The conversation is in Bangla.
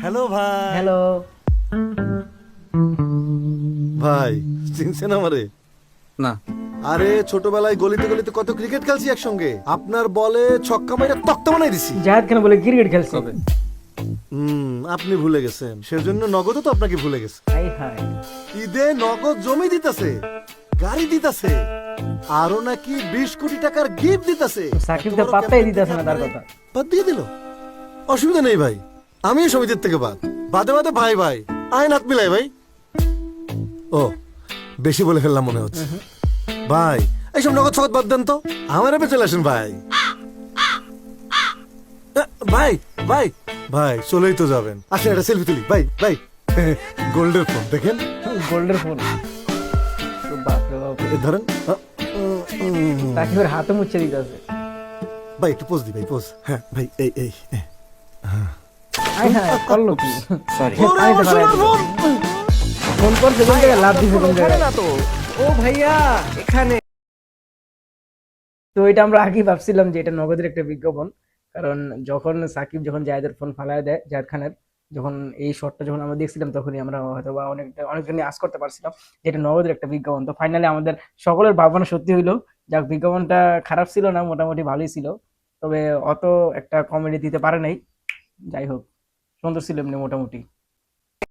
হ্যালো ভাই। হ্যালো। ভাই চিনছেন আমারে? না। আরে ছোটবেলায় গলিতে গলিতে কত ক্রিকেট খেলছি একসঙ্গে। আপনার বলে ছক্কা মাইরা তক্তা বানাই দিছি। জাহেদ খান বলে ক্রিকেট খেলছে? হুম আপনি ভুলে গেছেন। সেজন্য নগদও তো আপনাকে ভুলে গেছে। হাই হাই। ঈদে নগদ জমি দিতেছে গাড়ি দিতেছে আরও নাকি বিশ কোটি টাকার গিফট দিতেছে। সাকিব তো পাত্তাই দিতেছে না তার কথা। বাদ দিয়ে দিল? অসুবিধা নেই ভাই। আমিও সমিতির থেকে বাদ। বাদে বাদে ভাই ভাই। আইন হাত মিলাই ভাই। ও বেশি বলে ফেললাম মনে হচ্ছে। ভাই এইসব নগদ সগদ বাদ দেন তো। আমার এপে চলে আসেন ভাই। ভাই ভাই। ভাই চলেই তো যাবেন। আসেন একটা সেলফি তুলি। ভাই ভাই। গোল্ডের ফোন দেখেন। গোল্ডের ফোন ধরেন। সাকিবের হাতে মুচ্ছে দিতেছে ভাই একটু পোজ দি ভাই পোজ হ্যাঁ ভাই এই এই হাই করল কি সরি ওরে, আইতে আমার সোনার পারে। ফোন! ফোন করছে কোন জায়গায় লাভ দিছে কোন জায়গায় ও ভাইয়া এখানে। তো এটা আমরা আগে ভাবছিলাম যে এটা নগদের একটা বিজ্ঞাপন। কারণ যখন সাকিব যখন জায়েদের ফোন ফালায় দেয় জায়েদ খানের যখন এই শটটা যখন আমরা দেখছিলাম তখনই আমরা হয়তো বা অনেকটা অনেকখানি আশ করতে পারছিলাম যে এটা নগদের একটা বিজ্ঞাপন। তো ফাইনালি আমাদের সকলের ভাবনা সত্যি হইল যাক বিজ্ঞাপনটা খারাপ ছিল না মোটামুটি ভালোই ছিল। তবে অত একটা কমেডি দিতে পারে নাই। যাই হোক সুন্দর ছিল এমনি মোটামুটি।